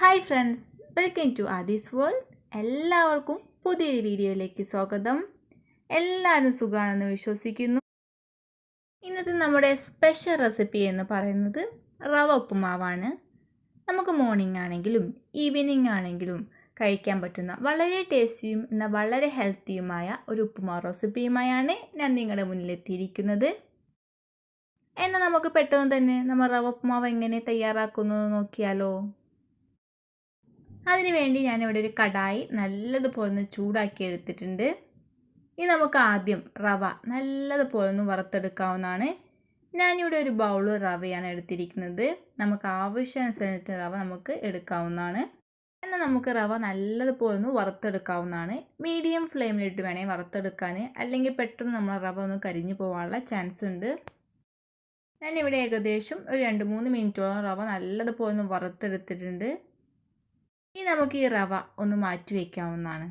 Hi friends welcome to Aadi's world എല്ലാവർക്കും പുതിയൊരു വീഡിയോയിലേക്ക് സ്വാഗതം. എല്ലാവരും സുഖമാണെന്ന് വിശ്വസിക്കുന്നു. ഇന്നത്തെ നമ്മുടെ സ്പെഷ്യൽ റെസിപ്പി എന്ന് പറയുന്നത് റവ ഉപ്പുമാവാണ്. നമുക്ക് മോർണിംഗ് ആണെങ്കിലും ഈവനിങ് ആണെങ്കിലും കഴിക്കാൻ പറ്റുന്ന വളരെ ടേസ്റ്റിയും എന്നാൽ വളരെ ഹെൽത്തിയുമായ ഒരു ഉപ്പുമാവ് റെസിപ്പിയുമായാണ് ഞാൻ നിങ്ങളുടെ മുന്നിലെത്തിയിരിക്കുന്നത് എന്നാൽ നമുക്ക് പെട്ടെന്ന് തന്നെ നമ്മൾ റവ ഉപ്പുമാവ് എങ്ങനെ തയ്യാറാക്കുന്നത് നോക്കിയാലോ? അതിനുവേണ്ടി ഞാനിവിടെ ഒരു കടായി നല്ലതുപോലെ ഒന്ന് ചൂടാക്കി എടുത്തിട്ടുണ്ട്. ഇനി നമുക്ക് ആദ്യം റവ നല്ലതുപോലെ ഒന്ന് വറുത്തെടുക്കാവുന്നതാണ്. ഞാനിവിടെ ഒരു ബൗൾ റവയാണ് എടുത്തിരിക്കുന്നത്. നമുക്ക് ആവശ്യാനുസരണത്തിന് റവ നമുക്ക് എടുക്കാവുന്നതാണ്. എന്നാൽ നമുക്ക് റവ നല്ലതുപോലെ ഒന്ന് വറുത്തെടുക്കാവുന്നതാണ്. മീഡിയം ഫ്ലെയിമിലിട്ട് വേണേൽ വറുത്തെടുക്കാൻ. അല്ലെങ്കിൽ പെട്ടെന്ന് നമ്മൾ റവ ഒന്ന് കരിഞ്ഞു പോകാനുള്ള ചാൻസ് ഉണ്ട്. ഞാനിവിടെ ഏകദേശം ഒരു രണ്ട് മൂന്ന് മിനിറ്റോളം റവ നല്ലതുപോലെ ഒന്ന് വറുത്തെടുത്തിട്ടുണ്ട്. ഇനി നമുക്ക് ഈ റവ ഒന്ന് മാറ്റി വയ്ക്കാവുന്നതാണ്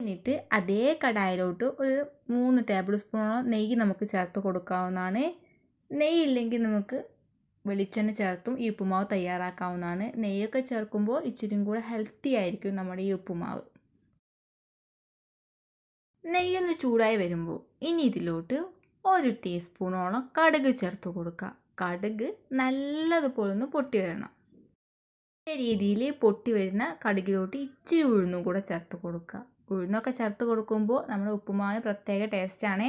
എന്നിട്ട് അതേ കടായിലോട്ട് ഒരു മൂന്ന് ടേബിൾ സ്പൂണോളം നെയ്യ് നമുക്ക് ചേർത്ത് കൊടുക്കാവുന്നതാണ്. നെയ്യ് ഇല്ലെങ്കിൽ നമുക്ക് വെളിച്ചെണ്ണ ചേർത്തും ഈ ഉപ്പുമാവ് തയ്യാറാക്കാവുന്നതാണ്. നെയ്യൊക്കെ ചേർക്കുമ്പോൾ ഇച്ചിരിയും കൂടെ ഹെൽത്തി ആയിരിക്കും നമ്മുടെ ഈ ഉപ്പുമാവ്. നെയ്യൊന്ന് ചൂടായി വരുമ്പോൾ ഇനി ഇതിലോട്ട് ഒരു ടീസ്പൂണോളം കടുക് ചേർത്ത് കൊടുക്കുക. കടുക് നല്ലതുപോലെ ഒന്ന് പൊട്ടി വരണം. രീതിയിൽ പൊട്ടി വരുന്ന കടുകിലോട്ട് ഇച്ചിരി ഉഴുന്നും കൂടെ ചേർത്ത് കൊടുക്കുക. ഉഴുന്നൊക്കെ ചേർത്ത് കൊടുക്കുമ്പോൾ നമ്മുടെ ഉപ്പുമാവിന് പ്രത്യേക ടേസ്റ്റാണ്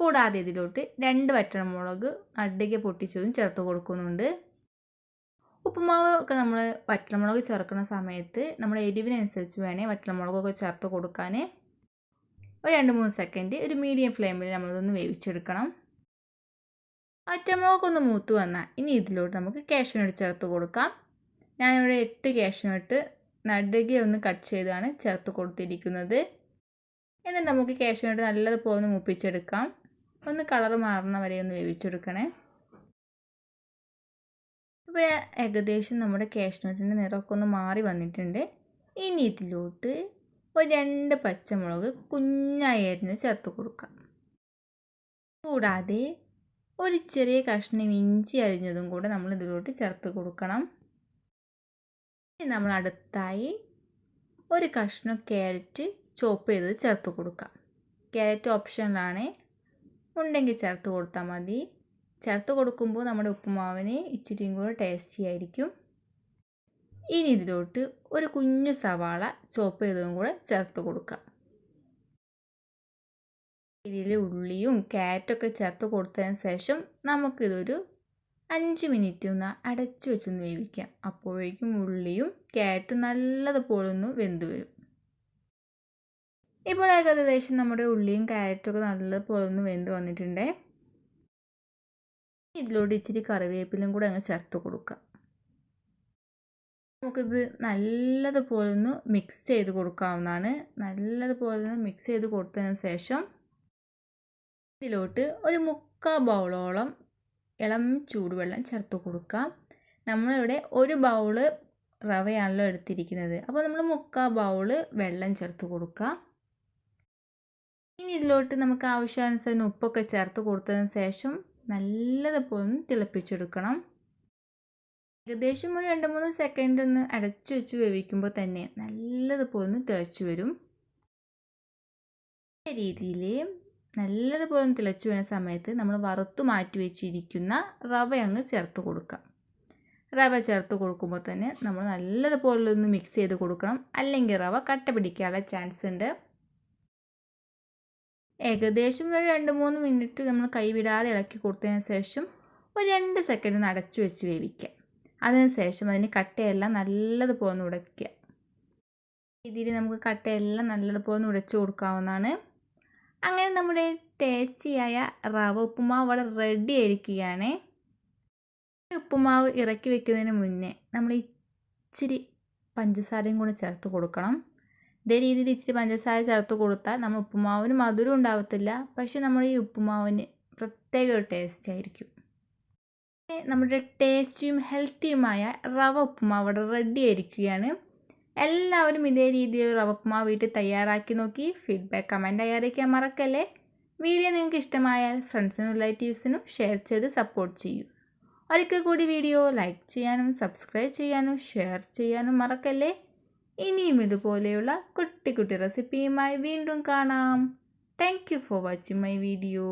കൂടാതെ ഇതിലോട്ട് രണ്ട് വറ്റൽമുളക് അടിക്ക് പൊട്ടിച്ചതും ചേർത്ത് കൊടുക്കുന്നുണ്ട്. ഉപ്പുമാവ് ഒക്കെ നമ്മൾ വറ്റൽമുളക് ചേർക്കുന്ന സമയത്ത് നമ്മുടെ എരിവിനനുസരിച്ച് വേണേൽ വറ്റൽമുളകൊക്കെ ചേർത്ത് കൊടുക്കാൻ ഒരു രണ്ട് മൂന്ന് സെക്കൻഡ് ഒരു മീഡിയം ഫ്ലെയിമിൽ നമ്മളിതൊന്ന് വേവിച്ചെടുക്കണം. ഒന്ന് മൂത്ത് വന്നാൽ ഇനി ഇതിലോട്ട് നമുക്ക് കാഷ്യനോട് ചേർത്ത് കൊടുക്കാം. ഞാനിവിടെ എട്ട് കാഷ്യൂനട്ട് നടുകെ ഒന്ന് കട്ട് ചെയ്താണ് ചേർത്ത് കൊടുത്തിരിക്കുന്നത്. എന്നിട്ട് നമുക്ക് കാഷ്യൂനട്ട് നല്ലതുപോലെ ഒന്ന് മുപ്പിച്ചെടുക്കാം. ഒന്ന് കളർ മാറുന്ന വരെ ഒന്ന് വേവിച്ചെടുക്കണേ. ഇപ്പോൾ ഏകദേശം നമ്മുടെ കാഷ്യൂനട്ടിന്റെ നിറമൊക്കെ ഒന്ന് മാറി വന്നിട്ടുണ്ട്. ഇനി ഇതിലോട്ട് ഒരു രണ്ട് പച്ചമുളക് കുഞ്ഞായി അരിഞ്ഞ് ചേർത്ത് കൊടുക്കാം. കൂടാതെ ഒരു ചെറിയ കഷ്ണം ഇഞ്ചി അരിഞ്ഞതും കൂടെ നമ്മൾ ഇതിലോട്ട് ചേർത്ത് കൊടുക്കണം. നമ്മൾ അടുത്തായി ഒരു കഷ്ണം ക്യാരറ്റ് ചോപ്പ് ചെയ്ത് ചേർത്ത് കൊടുക്കാം. ക്യാരറ്റ് ഓപ്ഷനിലാണ്. ഉണ്ടെങ്കിൽ ചേർത്ത് കൊടുത്താൽ മതി. ചേർത്ത് കൊടുക്കുമ്പോൾ നമ്മുടെ ഉപ്പുമാവിന് ഇച്ചിരിയും കൂടെ ടേസ്റ്റി ആയിരിക്കും. ഇനി ഇതിലോട്ട് ഒരു കുഞ്ഞു സവാള ചോപ്പ് ചെയ്തതും കൂടെ ചേർത്ത് കൊടുക്കാം. ഇതിൽ ഉള്ളിയും ക്യാരറ്റൊക്കെ ചേർത്ത് കൊടുത്തതിന് ശേഷം നമുക്കിതൊരു അഞ്ച് മിനിറ്റ് ഒന്ന് അടച്ചു വെച്ചൊന്ന് വേവിക്കാം അപ്പോഴേക്കും ഉള്ളിയും ക്യാരറ്റും നല്ലതുപോലെ ഒന്ന് വെന്ത് വരും. ഇപ്പോൾ ഏകദേശം നമ്മുടെ ഉള്ളിയും ക്യാരറ്റും ഒക്കെ നല്ലതുപോലെ ഒന്ന് വെന്ത് വന്നിട്ടുണ്ട്. ഇതിലോട്ട് ഇച്ചിരി കറിവേപ്പിലും കൂടെ അങ്ങ് ചേർത്ത് കൊടുക്കാം നമുക്കിത് നല്ലതുപോലെ ഒന്ന് മിക്സ് ചെയ്ത് കൊടുക്കാവുന്നതാണ്. നല്ലതുപോലെ ഒന്ന് മിക്സ് ചെയ്ത് കൊടുത്തതിന് ശേഷം ഇതിലോട്ട് ഒരു മുക്കാൽ ബൗളോളം ഇളം ചൂടുവെള്ളം ചേർത്ത് കൊടുക്കാം നമ്മളിവിടെ ഒരു ബൗൾ റവയാണല്ലോ എടുത്തിരിക്കുന്നത്. അപ്പോൾ നമ്മൾ മുക്കാൽ ബൗൾ വെള്ളം ചേർത്ത് കൊടുക്കുക. ഇനി ഇതിലോട്ട് നമുക്ക് ആവശ്യാനുസരണം ഉപ്പൊക്കെ ചേർത്ത് കൊടുത്തതിന് ശേഷം നല്ലതുപോലെ തിളപ്പിച്ചെടുക്കണം. ഏകദേശം ഒരു രണ്ട് മൂന്ന് സെക്കൻഡ് ഒന്ന് അടച്ചു വെച്ച് വേവിക്കുമ്പോൾ തന്നെ നല്ലതുപോലെ ഒന്ന് തിളച്ചു വരും. രീതിയിൽ നല്ലതുപോലെ തിളച്ചു വരുന്ന സമയത്ത് നമ്മൾ വറുത്തു മാറ്റി വെച്ചിരിക്കുന്ന റവ അങ്ങ് ചേർത്ത് കൊടുക്കാം റവ ചേർത്ത് കൊടുക്കുമ്പോൾ തന്നെ നമ്മൾ നല്ലതുപോലെ ഒന്ന് മിക്സ് ചെയ്ത് കൊടുക്കണം. അല്ലെങ്കിൽ റവ കട്ട പിടിക്കാനുള്ള ചാൻസ് ഉണ്ട്. ഏകദേശം ഒരു രണ്ട് മൂന്ന് മിനിറ്റ് നമ്മൾ കൈവിടാതെ ഇളക്കി കൊടുത്തതിന് ശേഷം ഒരു രണ്ട് സെക്കൻഡ് ഒന്ന് അടച്ചു വെച്ച് വേവിക്കുക. അതിനുശേഷം അതിന് കട്ടയെല്ലാം നല്ലതുപോലെ ഒന്ന് ഉടയ്ക്കുക. രീതിയിൽ നമുക്ക് കട്ടയെല്ലാം നല്ലതുപോലെ ഒന്ന് ഉടച്ചു കൊടുക്കാവുന്നതാണ്. അങ്ങനെ നമ്മുടെ ടേസ്റ്റിയായ റവ ഉപ്പുമാവ് ഇവിടെ റെഡി ആയിരിക്കുകയാണ്. ഉപ്പുമാവ് ഇറക്കി വെക്കുന്നതിന് മുന്നേ നമ്മൾ ഇച്ചിരി പഞ്ചസാരയും കൂടെ ചേർത്ത് കൊടുക്കണം. ഇതേ രീതിയിൽ ഇച്ചിരി പഞ്ചസാര ചേർത്ത് കൊടുത്താൽ നമ്മൾ ഉപ്പുമാവിന് മധുരം ഉണ്ടാവത്തില്ല. പക്ഷേ നമ്മുടെ ഈ ഉപ്പുമാവിന് പ്രത്യേക ഒരു ടേസ്റ്റ് ആയിരിക്കും. നമ്മുടെ ടേസ്റ്റിയും ഹെൽത്തിയുമായ റവ ഉപ്പുമാവ് ഇവിടെ റെഡി ആയിരിക്കുകയാണ്. എല്ലാവരും ഇതേ രീതിയിൽ റവ വീട്ടിൽ തയ്യാറാക്കി നോക്കി ഫീഡ്ബാക്ക് കമന്റ് തയ്യാറാക്കാൻ മറക്കല്ലേ? വീഡിയോ നിങ്ങൾക്ക് ഇഷ്ടമായാൽ ഫ്രണ്ട്സിനും റിലേറ്റീവ്സിനും ഷെയർ ചെയ്ത് സപ്പോർട്ട് ചെയ്യൂ. ഒരിക്കൽ കൂടി വീഡിയോ ലൈക്ക് ചെയ്യാനും സബ്സ്ക്രൈബ് ചെയ്യാനും ഷെയർ ചെയ്യാനും മറക്കല്ലേ? ഇനിയും ഇതുപോലെയുള്ള കുട്ടി കുട്ടി റെസിപ്പിയുമായി വീണ്ടും കാണാം. Thank you for watching my video